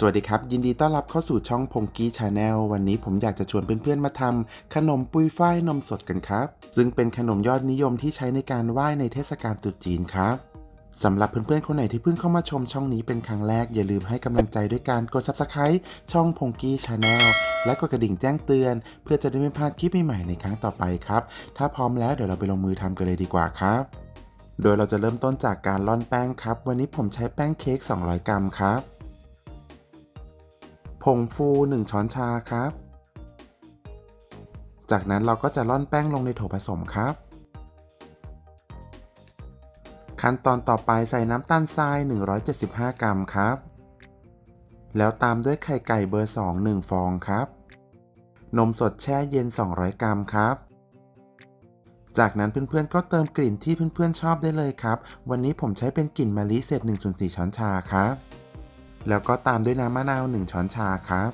สวัสดีครับ ยินดีต้อนรับเข้าสู่ช่องพงกี้ชาแนลวันนี้ผมอยากจะชวนเพื่อนๆมาทำขนมปุยฝ้ายนมสดกันครับ ซึ่งเป็นขนมยอดนิยมที่ใช้ในการไหว้ในเทศกาลตรุษจีนครับสำหรับเพื่อนๆคนไหนที่เพิ่งเข้ามาชมช่องนี้เป็นครั้งแรกอย่าลืมให้กำลังใจด้วยการกด subscribe ช่องพงกี้ชาแนลและกดกระดิ่งแจ้งเตือน เพื่อจะได้ไม่พลาดคลิปใหม่ๆในครั้งต่อไปครับ ถ้าพร้อมแล้วเดี๋ยวเราไปลงมือทำกันเลยดีกว่าครับ โดยเราจะเริ่มต้นจากการร่อนแป้งครับ วันนี้ผมใช้แป้งเค้ก200 กรัมครับ งฟู 1 ช้อนชาครับ จากนั้นเราก็จะร่อนแป้งลงในโถผสมครับ ขั้นตอนต่อไปใส่น้ำตาลทราย 175 กรัมครับ แล้วตามด้วยไข่ไก่เบอร์ 2 1 ฟองครับ นมสดแช่เย็น 200 กรัมครับจากนั้นเพื่อนๆ ก็เติมกลิ่นที่เพื่อนๆ ชอบได้เลยครับ วันนี้ผมใช้เป็นกลิ่นมะลิเศษ1ส่วน4ช้อนชาครับ แล้วก็ตามด้วยน้ำมะนาว 1 ช้อนชาครับ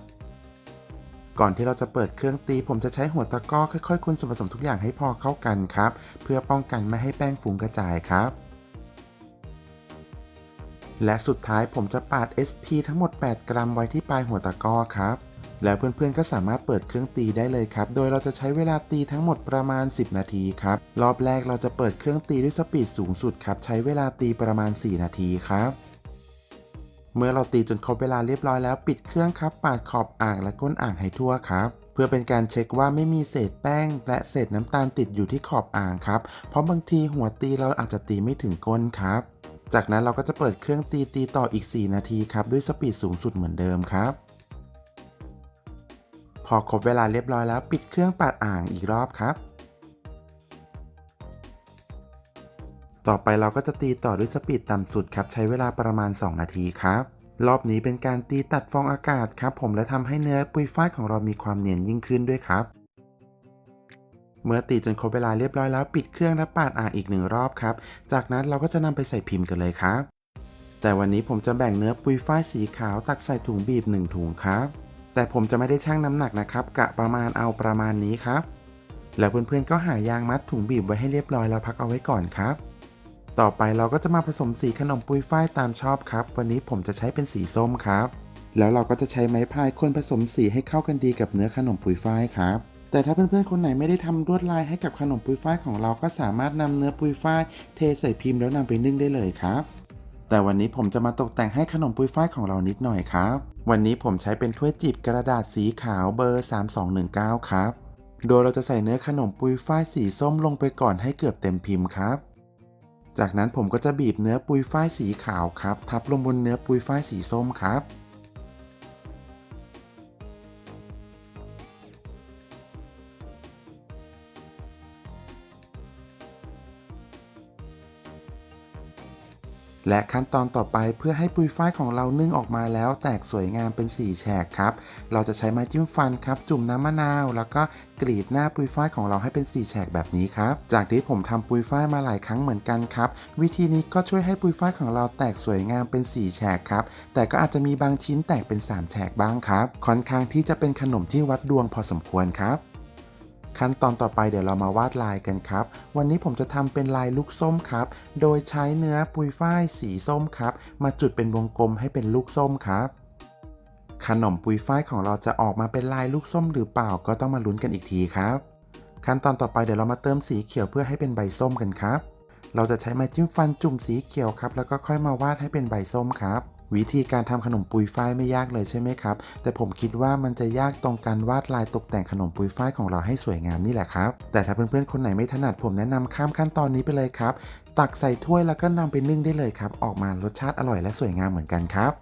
ก่อนที่เราจะเปิดเครื่องตีผมจะใช้หัวตะกร้อค่อยๆคนส่วนผสมทุกอย่างให้พอเข้ากันครับ เพื่อป้องกันไม่ให้แป้งฟุ้งกระจายครับ และสุดท้ายผมจะปาด SP ทั้งหมด 8 กรัมไว้ที่ปลายหัวตะกร้อครับแล้วเพื่อนๆ ก็สามารถเปิดเครื่องตีได้เลยครับ โดยเราจะใช้เวลาตีทั้งหมดประมาณ 10 นาทีครับ รอบแรกเราจะเปิดเครื่องตีด้วยสปีดสูงสุดครับ ใช้เวลาตีประมาณ 4 นาทีครับ เมื่อเราตีจนครบเวลาเรียบร้อยแล้วปิดเครื่องครับ ปาดขอบอ่างและก้นอ่างให้ทั่วครับเพื่อเป็นการเช็คว่าไม่มีเศษแป้ง และเศษน้ำตาลติดอยู่ที่ขอบอ่างครับ เพราะบางทีหัวตีเราอาจจะตีไม่ถึงก้นครับ จากนั้นเราก็จะเปิดเครื่องตีตีต่ออีก 4 นาทีครับ ด้วยสปีดสูงสุดเหมือนเดิมครับ พอครบเวลาเรียบร้อยแล้วปิดเครื่องปาดอ่างอีกรอบครับ ต่อไปเราก็จะตีต่อด้วยสปีดต่ำสุดครับ ใช้เวลาประมาณ 2 นาทีครับ รอบนี้เป็นการตีตัดฟองอากาศครับผมและทำให้เนื้อปุยฝ้ายของเรามีความเนียนยิ่งขึ้นด้วยครับ เมื่อตีจนครบเวลาเรียบร้อยแล้วปิดเครื่องและปาดอ่างอีกหนึ่งรอบครับ จากนั้นเราก็จะนำไปใส่พิมพ์กันเลยครับ แต่วันนี้ผมจะแบ่งเนื้อปุยฝ้ายสีขาวตักใส่ถุงบีบ1ถุงครับแต่ผมจะไม่ได้ชั่งน้ำหนักนะครับ กะประมาณเอาประมาณนี้ครับ แล้วเพื่อนๆก็หายางมัดถุงบีบไว้ให้เรียบร้อยแล้วพักเอาไว้ก่อนครับ ต่อไปเราก็จะมาผสมสีขนมปุยฝ้ายตามชอบครับ วันนี้ผมจะใช้เป็นสีส้มครับ แล้วเราก็จะใช้ไม้พายคนผสมสีให้เข้ากันดีกับเนื้อขนมปุยฝ้ายครับ แต่ถ้าเพื่อนๆคนไหนไม่ได้ทำลวดลายให้กับขนมปุยฝ้ายของเราก็สามารถนำเนื้อปุยฝ้ายเทใส่พิมพ์แล้วนำไปนึ่งได้เลยครับ แต่วันนี้ผมจะมาตกแต่งให้ขนมปุยฝ้ายของเรานิดหน่อยครับ วันนี้ผมใช้เป็นถ้วยจีบกระดาษสีขาวเบอร์ 3219 ครับ โดยเราจะใส่เนื้อขนมปุยฝ้ายสีส้มลงไปก่อนให้เกือบเต็มพิมพ์ครับ จากนั้นผมก็จะบีบเนื้อปุยฝ้ายสีขาวครับ ทับลงบนเนื้อปุยฝ้ายสีส้มครับ และขั้นตอนต่อไปเพื่อให้ปุยฝ้ายของเรานึ่งออกมาแล้ว แตกสวยงามเป็น4แฉกครับ เราจะใช้ไม้จิ้มฟันครับ จุ่มน้ำมะนาว แล้วก็กรีดหน้าปุยฝ้ายของเราให้เป็น4แฉกแบบนี้ครับ จากที่ผมทำปุยฝ้ายมาหลายครั้งเหมือนกันครับ วิธีนี้ก็ช่วยให้ปุยฝ้ายของเราแตกสวยงามเป็น4แฉกครับ แต่ก็อาจจะมีบางชิ้นแตกเป็น3แฉกบ้างครับ ค่อนข้างที่จะเป็นขนมที่วัดดวงพอสมควรครับ ขั้นตอนต่อไปเดี๋ยวเรามาวาดลายกันครับ วันนี้ผมจะทำเป็นลายลูกส้มครับ โดยใช้เนื้อปุยฝ้ายสีส้มครับ มาจุดเป็นวงกลมให้เป็นลูกส้มครับ ขนมปุยฝ้ายของเราจะออกมาเป็นลายลูกส้มหรือเปล่าก็ต้องมาลุ้นกันอีกทีครับ ขั้นตอนต่อไปเดี๋ยวเรามาเติมสีเขียวเพื่อให้เป็นใบส้มกันครับ เราจะใช้ไม้จิ้มฟันจุ่มสีเขียวครับ แล้วก็ค่อยมาวาดให้เป็นใบส้มครับ วิธีการทำขนมปุยฝ้ายไม่ยากเลยใช่ไหมครับ แต่ผมคิดว่ามันจะยากตรงการวาดลายตกแต่งขนมปุยฝ้ายของเราให้สวยงามนี่แหละครับ แต่ถ้าเพื่อนๆคนไหนไม่ถนัดผมแนะนำข้ามขั้นตอนนี้ไปเลยครับ ตักใส่ถ้วยแล้วก็นำไปนึ่งได้เลยครับ ออกมารสชาติอร่อยและสวยงามเหมือนกันครับ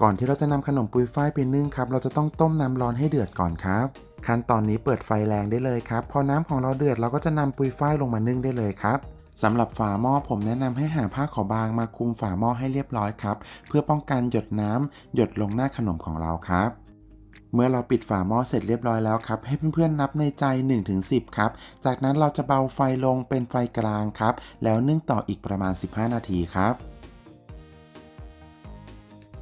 ก่อนที่เราจะนำขนมปุยฝ้ายไปนึ่งครับ เราจะต้องต้มน้ำร้อนให้เดือดก่อนครับขั้นตอนนี้เปิดไฟแรงได้เลยครับ พอน้ำของเราเดือดเราก็จะนำปุยฝ้ายลงมานึ่งได้เลยครับ สำหรับฝาหม้อผมแนะนำให้หาผ้าขาวบางมาคลุมฝาหม้อให้เรียบร้อยครับ เพื่อป้องกันหยดน้ำหยดลงหน้าขนมของเราครับ เมื่อเราปิดฝาหม้อเสร็จเรียบร้อยแล้วครับ ให้เพื่อนๆนับในใจ 1-10 ครับ จากนั้นเราจะเบาไฟลงเป็นไฟกลางครับ แล้วนึ่งต่ออีกประมาณ 15 นาทีครับ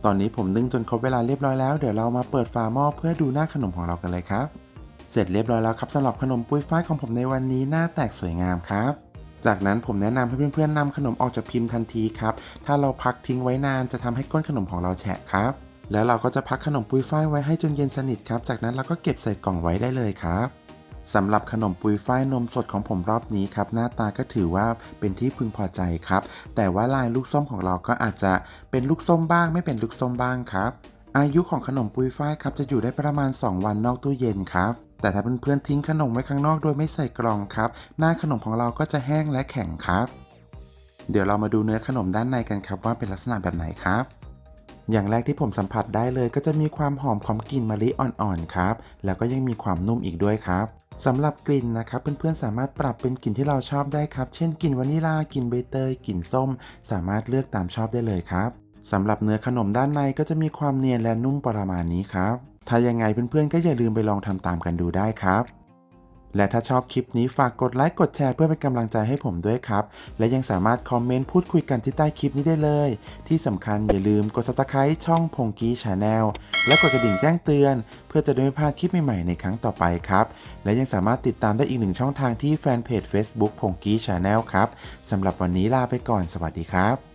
ตอนนี้ผมนึ่งจนครบเวลาเรียบร้อยแล้วเดี๋ยวเรามาเปิดฝาหม้อเพื่อดูหน้าขนมของเรากันเลยครับ เสร็จเรียบร้อยแล้วครับสำหรับขนมปุ้ยฝ้ายของผมในวันนี้หน้าแตกสวยงามครับ จากนั้นผมแนะนำให้เพื่อนๆนำขนมออกจากพิมพ์ทันทีครับ ถ้าเราพักทิ้งไว้นานจะทำให้ก้นขนมของเราแฉะครับ แล้วเราก็จะพักขนมปุยฝ้ายไว้ให้จนเย็นสนิทครับ จากนั้นเราก็เก็บใส่กล่องไว้ได้เลยครับสำหรับขนมปุยฝ้ายนมสดของผมรอบนี้ครับ หน้าตาก็ถือว่าเป็นที่พึงพอใจครับ แต่ว่าลายลูกส้มของเราก็อาจจะเป็นลูกส้มบ้าง ไม่เป็นลูกส้มบ้างครับ อายุของขนมปุยฝ้ายครับจะอยู่ได้ประมาณ 2 วันนอกตู้เย็นครับ แต่ถ้าเพื่อนๆทิ้งขนมไว้ข้างนอกโดยไม่ใส่กล่องครับ หน้าขนมของเราก็จะแห้งและแข็งครับ เดี๋ยวเรามาดูเนื้อขนมด้านในกันครับว่าเป็นลักษณะแบบไหนครับอย่างแรกที่ผมสัมผัสได้เลยก็จะมีความหอมของกลิ่นมะลิอ่อนๆครับ แล้วก็ยังมีความนุ่มอีกด้วยครับสำหรับกลิ่นนะครับเพื่อนๆสามารถปรับเป็นกลิ่นที่เราชอบได้ครับ เช่นกลิ่นวานิลากลิ่นใบเตยกลิ่นส้ม สามารถเลือกตามชอบได้เลยครับสำหรับเนื้อขนมด้านในก็จะมีความเนียนและนุ่มประมาณนี้ครับ ถ้ายังไงเพื่อนๆก็อย่าลืมไปลองทำตามกันดูได้ครับ และถ้าชอบคลิปนี้ฝากกดไลค์กดแชร์เพื่อเป็นกำลังใจให้ผมด้วยครับ และยังสามารถคอมเมนต์พูดคุยกันที่ใต้คลิปนี้ได้เลย ที่สำคัญอย่าลืมกด subscribe ช่องพงกี้ชาแนลและกดกระดิ่งแจ้งเตือน เพื่อจะได้ไม่พลาดคลิปใหม่ๆในครั้งต่อไปครับ และยังสามารถติดตามได้อีกหนึ่งช่องทางที่แฟนเพจ Facebook พงกี้ชาแนลครับสำหรับวันนี้ลาไปก่อนสวัสดีครับ